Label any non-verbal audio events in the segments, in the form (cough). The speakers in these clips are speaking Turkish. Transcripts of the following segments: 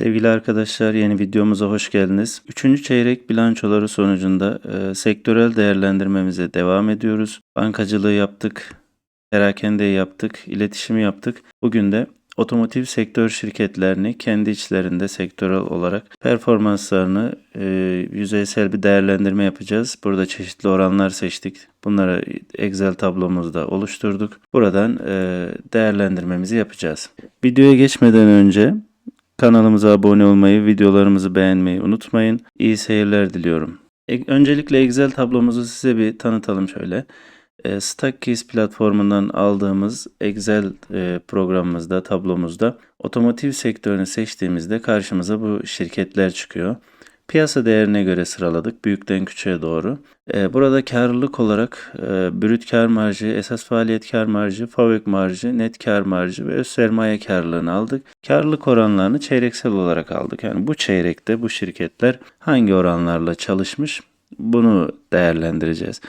Sevgili arkadaşlar yeni videomuza hoş geldiniz. Üçüncü çeyrek bilançoları sonucunda e, sektörel değerlendirmemize devam ediyoruz. Bankacılığı yaptık, perakendeyi yaptık, iletişimi yaptık. Bugün de otomotiv sektör şirketlerini kendi içlerinde sektörel olarak performanslarını e, yüzeysel bir değerlendirme yapacağız. Burada çeşitli oranlar seçtik. Bunları Excel tablomuzda oluşturduk. Buradan e, değerlendirmemizi yapacağız. Videoya geçmeden önce Kanalımıza abone olmayı, videolarımızı beğenmeyi unutmayın. İyi seyirler diliyorum. E- Öncelikle Excel tablomuzu size bir tanıtalım şöyle. E, Stackkeys platformundan aldığımız Excel e, programımızda, tablomuzda otomotiv sektörünü seçtiğimizde karşımıza bu şirketler çıkıyor. Piyasa değerine göre sıraladık büyükten küçüğe doğru. Ee, burada karlılık olarak e, brüt kar marjı, esas faaliyet kar marjı, fabrik marjı, net kar marjı ve öz sermaye karlılığını aldık. Karlılık oranlarını çeyreksel olarak aldık. Yani bu çeyrekte bu şirketler hangi oranlarla çalışmış bunu değerlendireceğiz.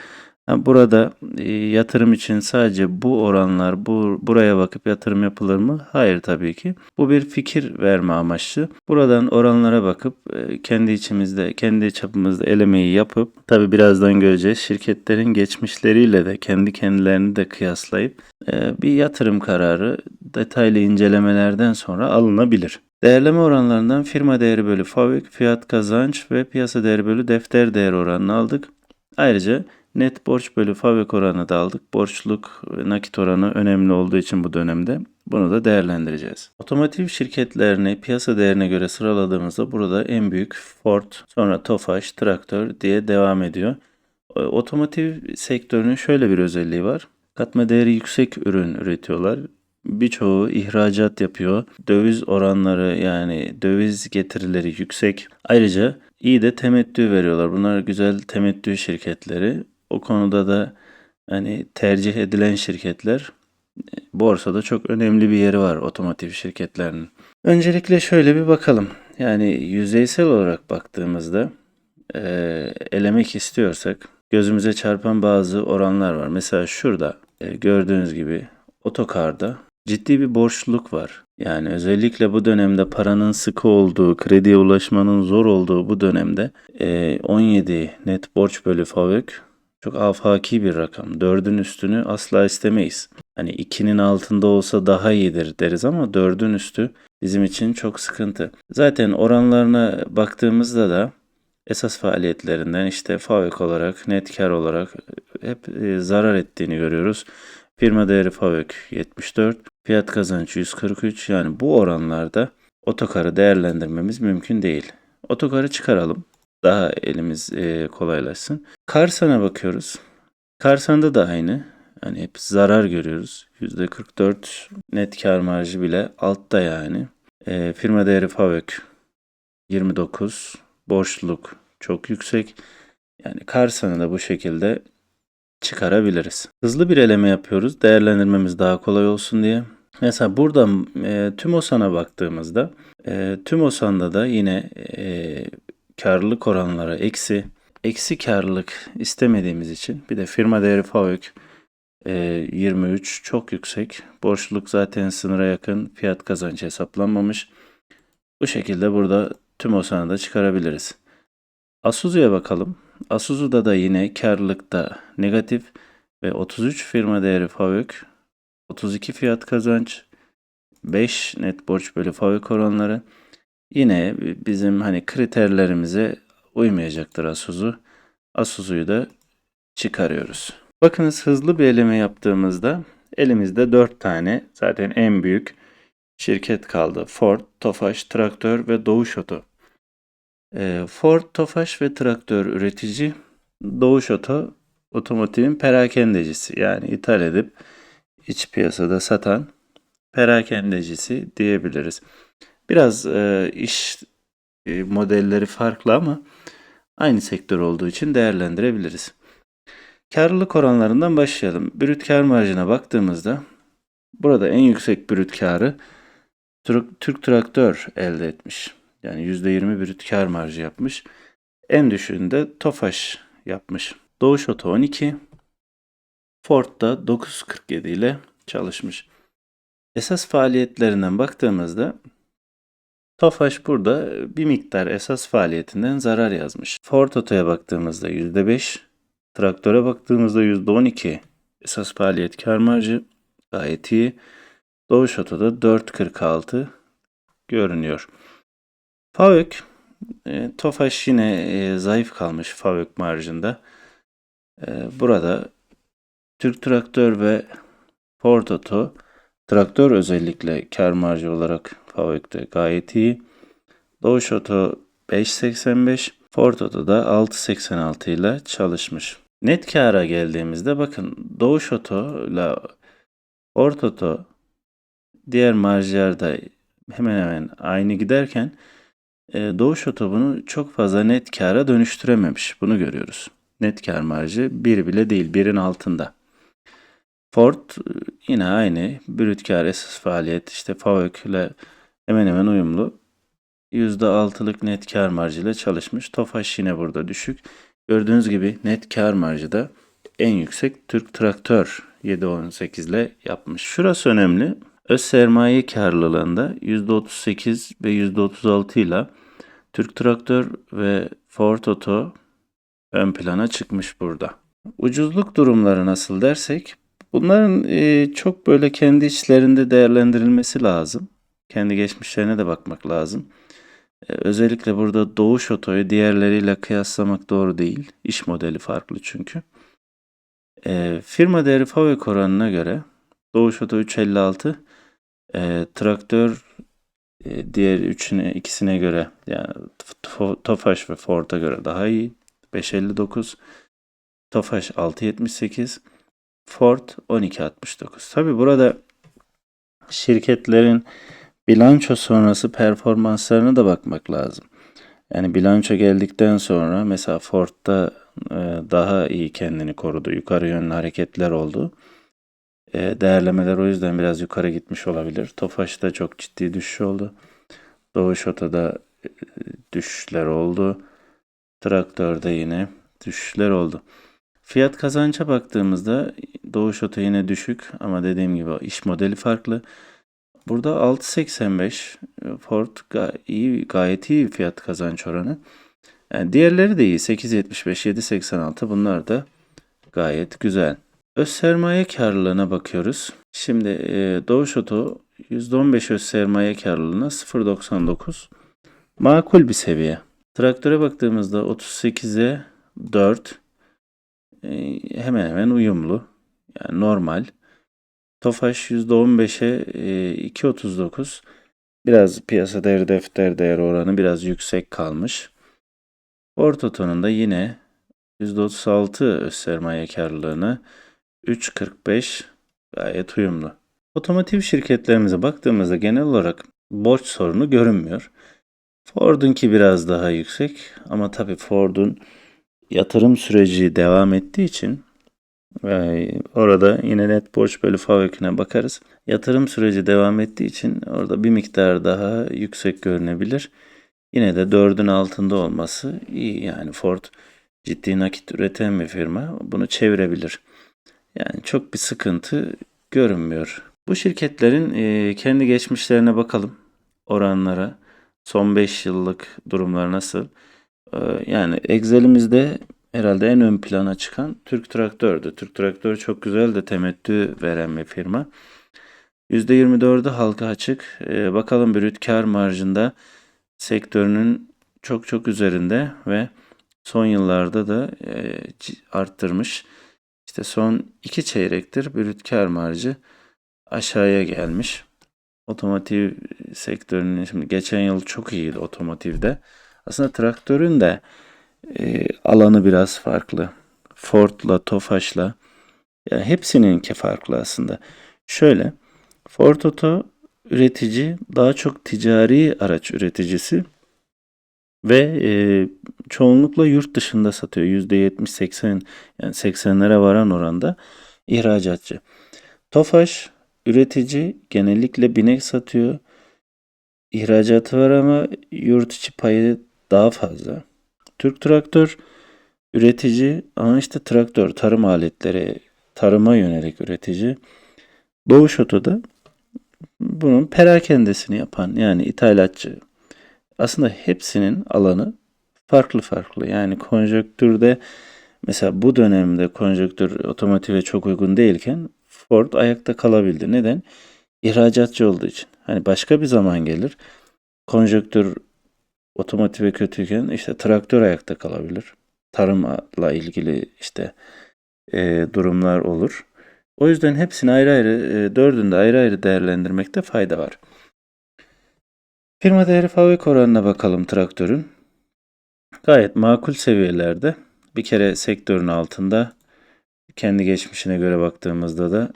Burada e, yatırım için sadece bu oranlar bu buraya bakıp yatırım yapılır mı? Hayır tabii ki. Bu bir fikir verme amaçlı. Buradan oranlara bakıp e, kendi içimizde, kendi çapımızda elemeyi yapıp tabii birazdan göreceğiz. Şirketlerin geçmişleriyle de kendi kendilerini de kıyaslayıp e, bir yatırım kararı detaylı incelemelerden sonra alınabilir. Değerleme oranlarından firma değeri bölü fabrik, fiyat kazanç ve piyasa değeri bölü defter değeri oranını aldık. Ayrıca Net borç bölü fabrik oranı da aldık. Borçluk nakit oranı önemli olduğu için bu dönemde bunu da değerlendireceğiz. Otomotiv şirketlerini piyasa değerine göre sıraladığımızda burada en büyük Ford, sonra Tofaş, Traktör diye devam ediyor. Otomotiv sektörünün şöyle bir özelliği var. Katma değeri yüksek ürün üretiyorlar. Birçoğu ihracat yapıyor. Döviz oranları yani döviz getirileri yüksek. Ayrıca iyi de temettü veriyorlar. Bunlar güzel temettü şirketleri. O konuda da hani tercih edilen şirketler e, borsada çok önemli bir yeri var otomotiv şirketlerinin. Öncelikle şöyle bir bakalım. Yani yüzeysel olarak baktığımızda e, elemek istiyorsak gözümüze çarpan bazı oranlar var. Mesela şurada e, gördüğünüz gibi otokarda ciddi bir borçluluk var. Yani özellikle bu dönemde paranın sıkı olduğu, krediye ulaşmanın zor olduğu bu dönemde e, 17 net borç bölü fabrik çok afaki bir rakam. Dördün üstünü asla istemeyiz. Hani ikinin altında olsa daha iyidir deriz ama dördün üstü bizim için çok sıkıntı. Zaten oranlarına baktığımızda da esas faaliyetlerinden işte fabrik olarak, net kar olarak hep e, zarar ettiğini görüyoruz. Firma değeri fabrik 74, fiyat kazanç 143 yani bu oranlarda otokarı değerlendirmemiz mümkün değil. Otokarı çıkaralım daha elimiz e, kolaylaşsın. Karsan'a bakıyoruz. Karsan'da da aynı. Hani hep zarar görüyoruz. %44 net kar marjı bile altta yani. E, firma değeri FAVÖK 29. Borçluluk çok yüksek. Yani Karsan'ı da bu şekilde çıkarabiliriz. Hızlı bir eleme yapıyoruz. Değerlendirmemiz daha kolay olsun diye. Mesela burada e, TÜMOSAN'a baktığımızda e, TÜMOSAN'da da yine e, karlılık oranları eksi. Eksi karlılık istemediğimiz için bir de firma değeri FAVÖK e, 23 çok yüksek. Borçluluk zaten sınıra yakın. Fiyat kazancı hesaplanmamış. Bu şekilde burada tüm osanı da çıkarabiliriz. Asuzu'ya bakalım. Asuzu'da da yine karlılıkta negatif ve 33 firma değeri FAVÖK, 32 fiyat kazanç, 5 net borç bölü FAVÖK oranları. Yine bizim hani kriterlerimize uymayacaktır Asus'u. Asus'u da çıkarıyoruz. Bakınız hızlı bir eleme yaptığımızda elimizde 4 tane zaten en büyük şirket kaldı. Ford, Tofaş, Traktör ve Doğuş Oto. Ee, Ford, Tofaş ve Traktör üretici, Doğuş Oto otomotivin perakendecisi yani ithal edip iç piyasada satan perakendecisi diyebiliriz. Biraz e, iş e, modelleri farklı ama aynı sektör olduğu için değerlendirebiliriz. Karlılık oranlarından başlayalım. Brüt kar marjına baktığımızda burada en yüksek brüt karı Türk, Traktör elde etmiş. Yani %20 brüt kar marjı yapmış. En düşüğünde Tofaş yapmış. Doğuş Oto 12, Ford da 9.47 ile çalışmış. Esas faaliyetlerinden baktığımızda Tofaş burada bir miktar esas faaliyetinden zarar yazmış. Ford Oto'ya baktığımızda %5, traktöre baktığımızda %12 esas faaliyet kar marjı gayet iyi. Doğuş Oto'da 4.46 görünüyor. Favök, e, Tofaş yine e, zayıf kalmış Favök marjında. E, burada Türk Traktör ve Ford Oto traktör özellikle kar marjı olarak Favök'te gayet iyi. Doğuş Oto 5.85, Ford Oto da 6.86 ile çalışmış. Net kâra geldiğimizde bakın Doğuş Oto ile Ford Oto diğer marjlarda hemen hemen aynı giderken e, Doğuş Oto bunu çok fazla net kâra dönüştürememiş. Bunu görüyoruz. Net kar marjı 1 bile değil, 1'in altında. Ford e, yine aynı brüt kar esas faaliyet işte FAVÖK ile hemen hemen uyumlu. %6'lık net kar marjıyla çalışmış. Tofaş yine burada düşük. Gördüğünüz gibi net kar marjı da en yüksek Türk Traktör 7.18 ile yapmış. Şurası önemli. Öz sermaye karlılığında %38 ve %36 ile Türk Traktör ve Ford Oto ön plana çıkmış burada. Ucuzluk durumları nasıl dersek bunların e, çok böyle kendi içlerinde değerlendirilmesi lazım. Kendi geçmişlerine de bakmak lazım. E, özellikle burada Doğuş Oto'yu diğerleriyle kıyaslamak doğru değil. İş modeli farklı çünkü. E, firma değeri FAVÖK oranına göre Doğuş Oto 356 e, traktör e, diğer üçüne ikisine göre yani Tofaş ve Ford'a göre daha iyi. 559 Tofaş 678 Ford 1269. Tabi burada şirketlerin bilanço sonrası performanslarına da bakmak lazım. Yani bilanço geldikten sonra mesela Ford'da e, daha iyi kendini korudu. Yukarı yönlü hareketler oldu. E, değerlemeler o yüzden biraz yukarı gitmiş olabilir. Tofaş'ta çok ciddi düşüş oldu. Doğuş Oto'da e, düşüşler oldu. Traktörde yine düşüşler oldu. Fiyat kazanca baktığımızda Doğuş Oto yine düşük ama dediğim gibi iş modeli farklı. Burada 6.85 Ford ga- iyi, gayet iyi fiyat kazanç oranı. Yani diğerleri de iyi. 8.75, 7.86 bunlar da gayet güzel. Öz sermaye karlılığına bakıyoruz. Şimdi e, Doğuş Oto %15 öz sermaye karlılığına 0.99 makul bir seviye. Traktöre baktığımızda 38'e 4 e, hemen hemen uyumlu. Yani normal. Tofaş %15'e e, 2.39 biraz piyasa değeri defter değeri oranı biraz yüksek kalmış. Ortoton'un da yine %36 öz sermaye karlılığına 3.45 gayet uyumlu. Otomotiv şirketlerimize baktığımızda genel olarak borç sorunu görünmüyor. Ford'unki biraz daha yüksek ama tabii Ford'un yatırım süreci devam ettiği için e, orada yine net borç bölü FAVÖK'üne bakarız. Yatırım süreci devam ettiği için orada bir miktar daha yüksek görünebilir. Yine de 4'ün altında olması iyi yani Ford ciddi nakit üreten bir firma bunu çevirebilir. Yani çok bir sıkıntı görünmüyor. Bu şirketlerin e, kendi geçmişlerine bakalım oranlara. Son 5 yıllık durumlar nasıl? Ee, yani Excel'imizde herhalde en ön plana çıkan Türk Traktör'dü. Türk Traktör çok güzel de temettü veren bir firma. %24'ü halka açık. Ee, bakalım brüt kar marjında sektörünün çok çok üzerinde ve son yıllarda da e, arttırmış. İşte son iki çeyrektir brüt kar marjı aşağıya gelmiş. Otomotiv sektörünün şimdi geçen yıl çok iyiydi otomotivde. Aslında traktörün de e, alanı biraz farklı. Ford'la, Tofaş'la yani hepsininki farklı aslında. Şöyle Ford Oto üretici daha çok ticari araç üreticisi ve e, çoğunlukla yurt dışında satıyor. %70-80 yani 80'lere varan oranda ihracatçı. Tofaş üretici genellikle binek satıyor. İhracatı var ama yurt içi payı daha fazla. Türk Traktör üretici ama işte traktör, tarım aletleri, tarıma yönelik üretici. Doğuş Oto'da bunun perakendesini yapan yani ithalatçı. Aslında hepsinin alanı farklı farklı. Yani konjonktürde mesela bu dönemde konjonktür otomotive çok uygun değilken Ford ayakta kalabildi. Neden? İhracatçı olduğu için. Hani başka bir zaman gelir. Konjonktür otomotive kötüyken işte traktör ayakta kalabilir. Tarımla ilgili işte e, durumlar olur. O yüzden hepsini ayrı ayrı, e, dördünde ayrı ayrı değerlendirmekte fayda var. Firma değeri fabrik oranına bakalım traktörün. Gayet makul seviyelerde. Bir kere sektörün altında. Kendi geçmişine göre baktığımızda da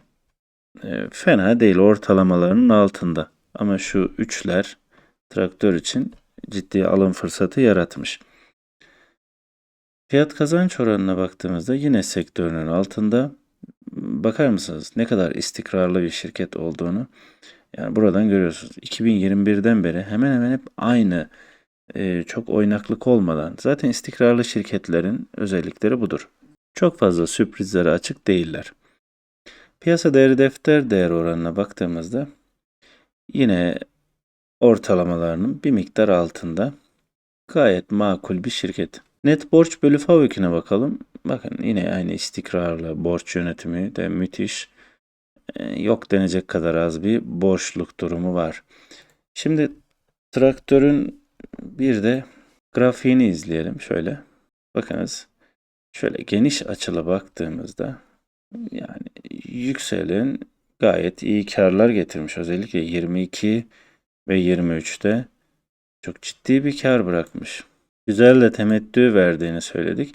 e, fena değil ortalamalarının altında. Ama şu üçler traktör için ciddi alım fırsatı yaratmış. Fiyat kazanç oranına baktığımızda yine sektörünün altında. Bakar mısınız ne kadar istikrarlı bir şirket olduğunu? Yani buradan görüyorsunuz. 2021'den beri hemen hemen hep aynı e, çok oynaklık olmadan. Zaten istikrarlı şirketlerin özellikleri budur. Çok fazla sürprizlere açık değiller. Piyasa değeri defter değer oranına baktığımızda yine ortalamalarının bir miktar altında gayet makul bir şirket. Net borç bölü fabrikine bakalım. Bakın yine aynı istikrarlı borç yönetimi de müthiş. Ee, Yok denecek kadar az bir borçluk durumu var. Şimdi traktörün bir de grafiğini izleyelim şöyle. Bakınız şöyle geniş açıla baktığımızda yani yükselen gayet iyi karlar getirmiş. Özellikle 22 ve 23'te çok ciddi bir kar bırakmış. Güzel de temettü verdiğini söyledik.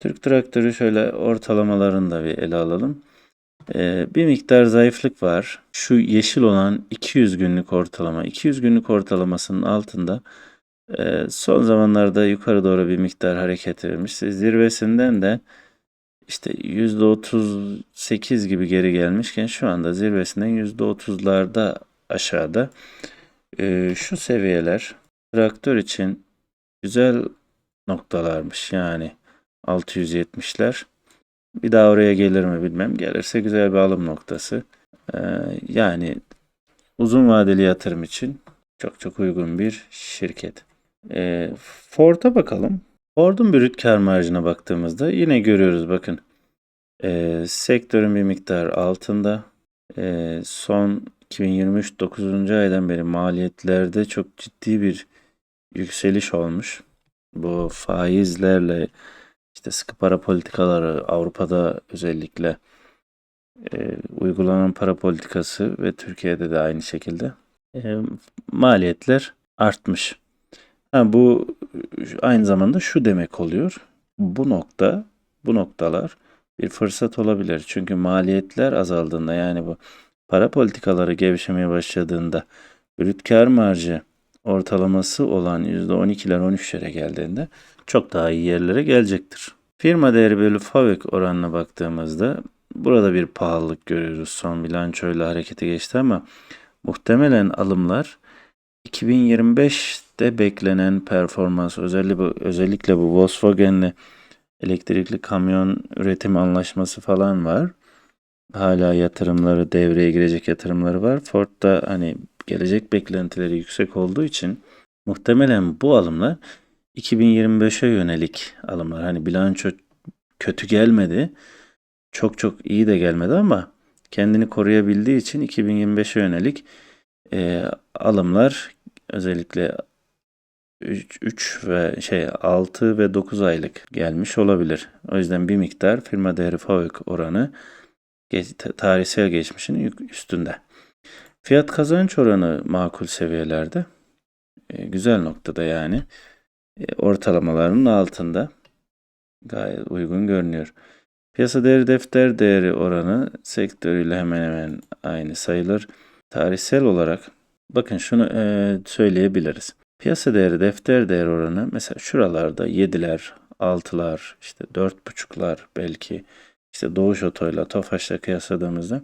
Türk traktörü şöyle ortalamalarını da bir ele alalım. Ee, bir miktar zayıflık var. Şu yeşil olan 200 günlük ortalama. 200 günlük ortalamasının altında e, son zamanlarda yukarı doğru bir miktar hareket vermiş. Zirvesinden de işte %38 gibi geri gelmişken şu anda zirvesinden %30'larda aşağıda. Ee, şu seviyeler traktör için güzel noktalarmış yani 670'ler. Bir daha oraya gelir mi bilmem. Gelirse güzel bir alım noktası. Ee, yani uzun vadeli yatırım için çok çok uygun bir şirket. Ee, Ford'a bakalım. Ford'un brüt kar marjına baktığımızda yine görüyoruz bakın. Ee, sektörün bir miktar altında. Ee, son 2023 9. aydan beri maliyetlerde çok ciddi bir yükseliş olmuş. Bu faizlerle işte sıkı para politikaları Avrupa'da özellikle e, uygulanan para politikası ve Türkiye'de de aynı şekilde e, maliyetler artmış. Ha, bu aynı zamanda şu demek oluyor. Bu nokta, bu noktalar bir fırsat olabilir. Çünkü maliyetler azaldığında yani bu para politikaları gevşemeye başladığında brüt kar marjı ortalaması olan %12'ler 13'lere geldiğinde çok daha iyi yerlere gelecektir. Firma değeri bölü FAVÖK oranına baktığımızda burada bir pahalılık görüyoruz. Son bilançoyla harekete geçti ama muhtemelen alımlar 2025'te beklenen performans özellikle bu, özellikle bu Volkswagen'le elektrikli kamyon üretim anlaşması falan var. Hala yatırımları devreye girecek yatırımları var. Ford'da hani gelecek beklentileri yüksek olduğu için muhtemelen bu alımlar 2025'e yönelik alımlar. Hani bilanço kötü gelmedi. Çok çok iyi de gelmedi ama kendini koruyabildiği için 2025'e yönelik e, alımlar özellikle 3, 3 ve şey 6 ve 9 aylık gelmiş olabilir. O yüzden bir miktar firma değeri FAVÖK oranı tarihsel geçmişinin üstünde. Fiyat kazanç oranı makul seviyelerde. E, güzel noktada yani. E, ortalamalarının altında. Gayet uygun görünüyor. Piyasa değeri defter değeri oranı sektörüyle hemen hemen aynı sayılır. Tarihsel olarak bakın şunu e, söyleyebiliriz. Piyasa değeri defter değeri oranı mesela şuralarda 7'ler, 6'lar, işte 4.5'lar belki işte Doğuş Oto'yla Tofaş'la kıyasladığımızda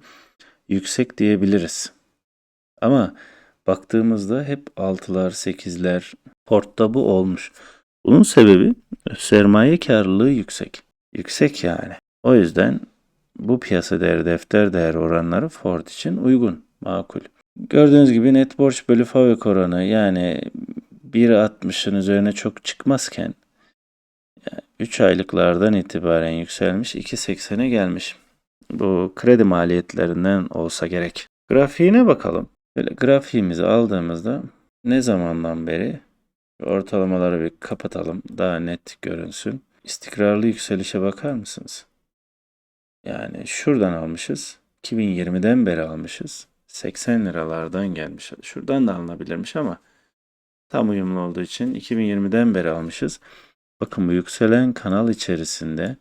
yüksek diyebiliriz. Ama baktığımızda hep 6'lar, 8'ler portta bu olmuş. Bunun sebebi sermaye karlılığı yüksek. Yüksek yani. O yüzden bu piyasa değeri defter değeri oranları Ford için uygun, makul. Gördüğünüz gibi net borç bölü FAVÖK oranı yani 1.60'ın üzerine çok çıkmazken 3 aylıklardan itibaren yükselmiş 2.80'e gelmiş. Bu kredi maliyetlerinden olsa gerek. Grafiğine bakalım. Böyle grafiğimizi aldığımızda ne zamandan beri ortalamaları bir kapatalım daha net görünsün. İstikrarlı yükselişe bakar mısınız? Yani şuradan almışız. 2020'den beri almışız. 80 liralardan gelmiş. Şuradan da alınabilirmiş ama tam uyumlu olduğu için 2020'den beri almışız. Bakın bu yükselen kanal içerisinde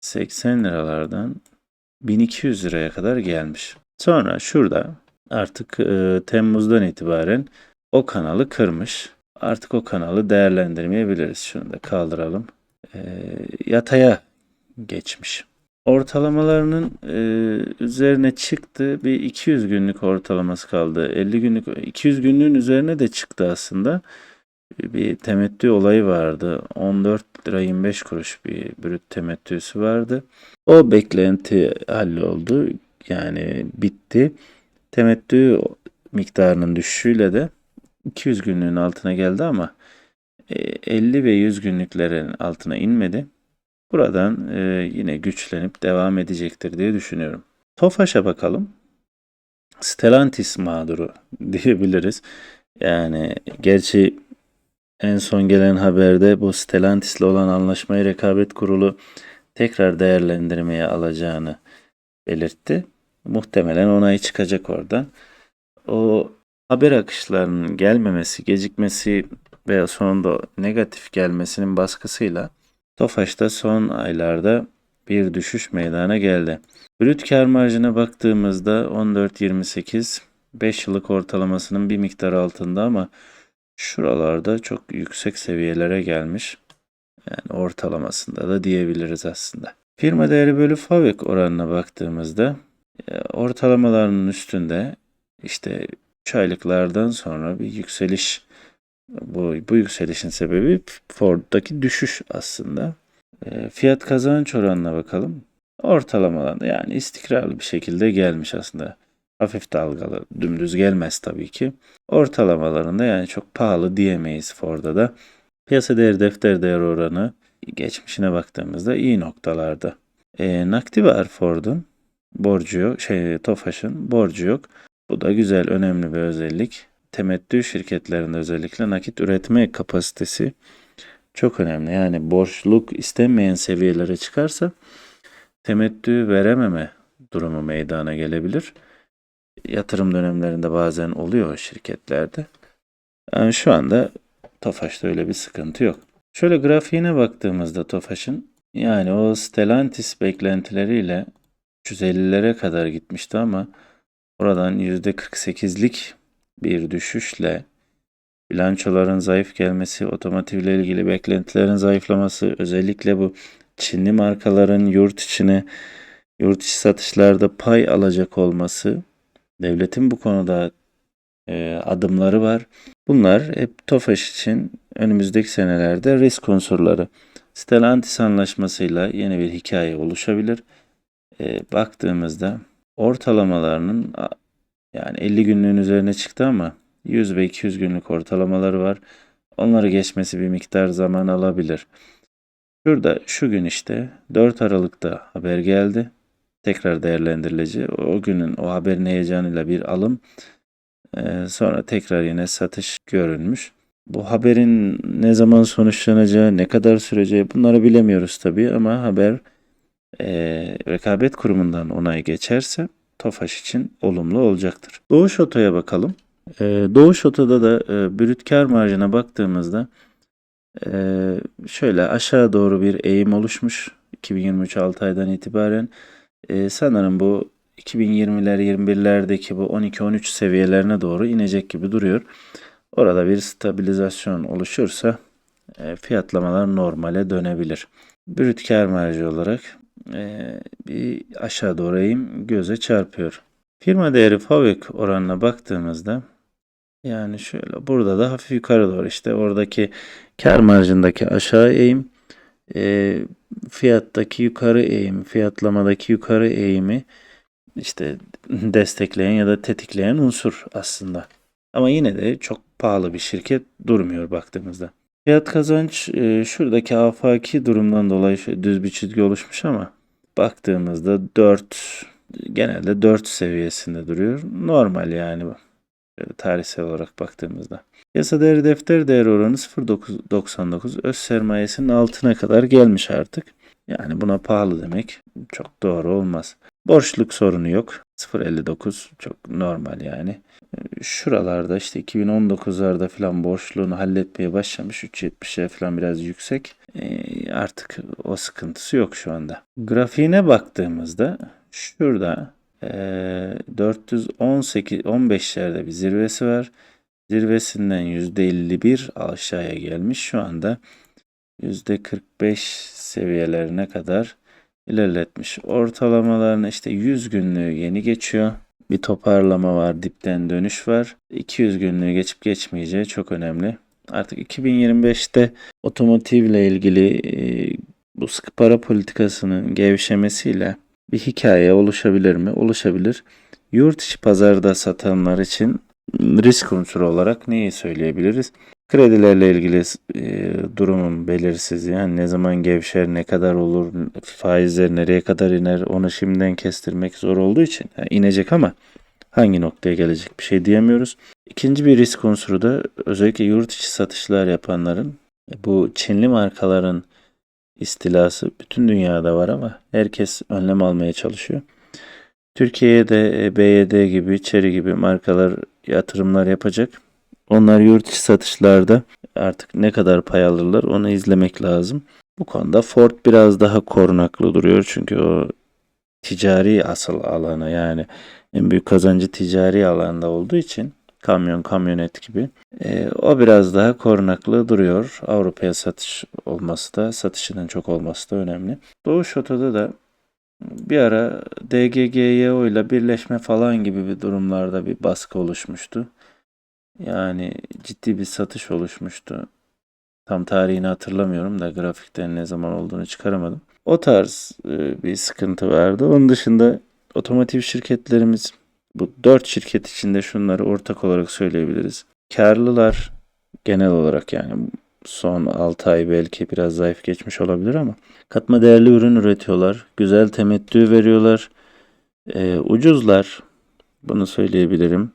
80 liralardan 1200 liraya kadar gelmiş. Sonra şurada artık e, Temmuz'dan itibaren o kanalı kırmış. Artık o kanalı değerlendirmeyebiliriz. Şunu da kaldıralım. E, yataya geçmiş. Ortalamalarının e, üzerine çıktı. Bir 200 günlük ortalaması kaldı. 50 günlük 200 günlüğün üzerine de çıktı aslında. Bir temettü olayı vardı. 14 lira 25 kuruş bir brüt temettüsü vardı. O beklenti halloldu. Yani bitti. Temettü miktarının düşüşüyle de 200 günlüğün altına geldi ama e, 50 ve 100 günlüklerin altına inmedi. Buradan e, yine güçlenip devam edecektir diye düşünüyorum. Tofaş'a bakalım. Stellantis mağduru (laughs) diyebiliriz. Yani gerçi en son gelen haberde bu Stellantis'le olan anlaşmayı rekabet kurulu tekrar değerlendirmeye alacağını belirtti. Muhtemelen onay çıkacak oradan. O haber akışlarının gelmemesi, gecikmesi veya sonunda negatif gelmesinin baskısıyla Tofaş'ta son aylarda bir düşüş meydana geldi. Brüt kar marjına baktığımızda 14.28 5 yıllık ortalamasının bir miktar altında ama şuralarda çok yüksek seviyelere gelmiş. Yani ortalamasında da diyebiliriz aslında. Firma değeri bölü FAVÖK oranına baktığımızda e, ortalamalarının üstünde işte 3 aylıklardan sonra bir yükseliş bu, bu yükselişin sebebi Ford'daki düşüş aslında. E, fiyat kazanç oranına bakalım. Ortalamalarında yani istikrarlı bir şekilde gelmiş aslında. Hafif dalgalı, dümdüz gelmez tabii ki. Ortalamalarında yani çok pahalı diyemeyiz Ford'a da. Piyasa değer defter değer oranı geçmişine baktığımızda iyi noktalarda. E, nakdi var Ford'un. Borcu yok. Şey, Tofaş'ın borcu yok. Bu da güzel, önemli bir özellik. Temettü şirketlerinde özellikle nakit üretme kapasitesi çok önemli. Yani borçluk istenmeyen seviyelere çıkarsa temettü verememe durumu meydana gelebilir. Yatırım dönemlerinde bazen oluyor şirketlerde. Yani şu anda Tofaş'ta öyle bir sıkıntı yok. Şöyle grafiğine baktığımızda Tofaş'ın yani o Stellantis beklentileriyle 350'lere kadar gitmişti ama oradan %48'lik bir düşüşle bilançoların zayıf gelmesi, otomotivle ilgili beklentilerin zayıflaması, özellikle bu Çinli markaların yurt içine yurt içi satışlarda pay alacak olması, devletin bu konuda e, adımları var. Bunlar hep TOFAŞ için önümüzdeki senelerde risk unsurları. Stellantis anlaşmasıyla yeni bir hikaye oluşabilir. E, baktığımızda ortalamalarının yani 50 günlüğün üzerine çıktı ama 100 ve 200 günlük ortalamaları var. Onları geçmesi bir miktar zaman alabilir. Şurada şu gün işte 4 Aralık'ta haber geldi. Tekrar değerlendirileceği. O günün o haberin heyecanıyla bir alım. Ee, sonra tekrar yine satış görülmüş. Bu haberin ne zaman sonuçlanacağı, ne kadar süreceği bunları bilemiyoruz tabii ama haber e, rekabet kurumundan onay geçerse Tofaş için olumlu olacaktır. Doğuş Oto'ya bakalım. E, Doğuş Oto'da da e, brüt kar marjına baktığımızda e, şöyle aşağı doğru bir eğim oluşmuş. 2023 6 aydan itibaren e, sanırım bu 2020'ler 21'lerdeki bu 12-13 seviyelerine doğru inecek gibi duruyor. Orada bir stabilizasyon oluşursa e, fiyatlamalar normale dönebilir. Brüt kar marjı olarak e, bir aşağı doğru eğim göze çarpıyor. Firma değeri FAVÖK oranına baktığımızda yani şöyle burada da hafif yukarı doğru işte oradaki kar marjındaki aşağı eğim e, fiyattaki yukarı eğim, fiyatlamadaki yukarı eğimi işte destekleyen ya da tetikleyen unsur aslında. Ama yine de çok pahalı bir şirket durmuyor baktığımızda. Fiyat kazanç e, şuradaki afaki durumdan dolayı düz bir çizgi oluşmuş ama baktığımızda 4 genelde 4 seviyesinde duruyor. Normal yani bu. Tarihsel olarak baktığımızda. Piyasa değeri defter değeri oranı 0.99 öz sermayesinin altına kadar gelmiş artık. Yani buna pahalı demek çok doğru olmaz. Borçluk sorunu yok. 0.59 çok normal yani. Şuralarda işte 2019'larda falan borçluğunu halletmeye başlamış. 3.70'e falan biraz yüksek. Ee, artık o sıkıntısı yok şu anda. Grafiğine baktığımızda şurada ee, 418 15'lerde bir zirvesi var. Zirvesinden %51 aşağıya gelmiş. Şu anda %45 seviyelerine kadar ilerletmiş. Ortalamalarını işte 100 günlüğü yeni geçiyor. Bir toparlama var, dipten dönüş var. 200 günlüğü geçip geçmeyeceği çok önemli. Artık 2025'te otomotivle ilgili e, bu sıkı para politikasının gevşemesiyle bir hikaye oluşabilir mi? Oluşabilir. Yurt içi pazarda satanlar için risk unsuru olarak neyi söyleyebiliriz? Kredilerle ilgili e, durumun belirsiz yani ne zaman gevşer, ne kadar olur, faizler nereye kadar iner onu şimdiden kestirmek zor olduğu için yani inecek ama hangi noktaya gelecek bir şey diyemiyoruz. İkinci bir risk unsuru da özellikle yurt içi satışlar yapanların bu Çinli markaların istilası bütün dünyada var ama herkes önlem almaya çalışıyor. Türkiye'ye de e, BYD gibi, Chery gibi markalar yatırımlar yapacak. Onlar yurt içi satışlarda artık ne kadar pay alırlar onu izlemek lazım. Bu konuda Ford biraz daha korunaklı duruyor çünkü o ticari asıl alanı yani en büyük kazancı ticari alanda olduğu için kamyon, kamyonet gibi. E, o biraz daha korunaklı duruyor. Avrupa'ya satış olması da, satışının çok olması da önemli. Doğu Şoto'da da bir ara DGGYO ile birleşme falan gibi bir durumlarda bir baskı oluşmuştu. Yani ciddi bir satış oluşmuştu. Tam tarihini hatırlamıyorum da grafikten ne zaman olduğunu çıkaramadım. O tarz e, bir sıkıntı vardı. Onun dışında otomotiv şirketlerimiz bu dört şirket içinde şunları ortak olarak söyleyebiliriz. Karlılar genel olarak yani son 6 ay belki biraz zayıf geçmiş olabilir ama katma değerli ürün üretiyorlar. Güzel temettü veriyorlar. E, ucuzlar. Bunu söyleyebilirim.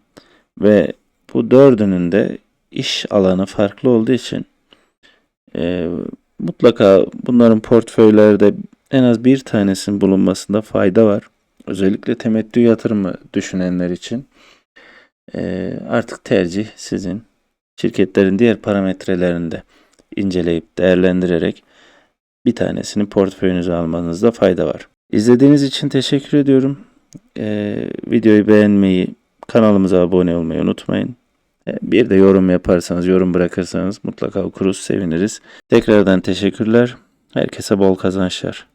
Ve bu dördünün de iş alanı farklı olduğu için e, mutlaka bunların portföylerde en az bir tanesinin bulunmasında fayda var. Özellikle temettü yatırımı düşünenler için e, artık tercih sizin. Şirketlerin diğer parametrelerinde inceleyip değerlendirerek bir tanesini portföyünüze almanızda fayda var. İzlediğiniz için teşekkür ediyorum. E, videoyu beğenmeyi, kanalımıza abone olmayı unutmayın. E, bir de yorum yaparsanız, yorum bırakırsanız mutlaka okuruz, seviniriz. Tekrardan teşekkürler. Herkese bol kazançlar.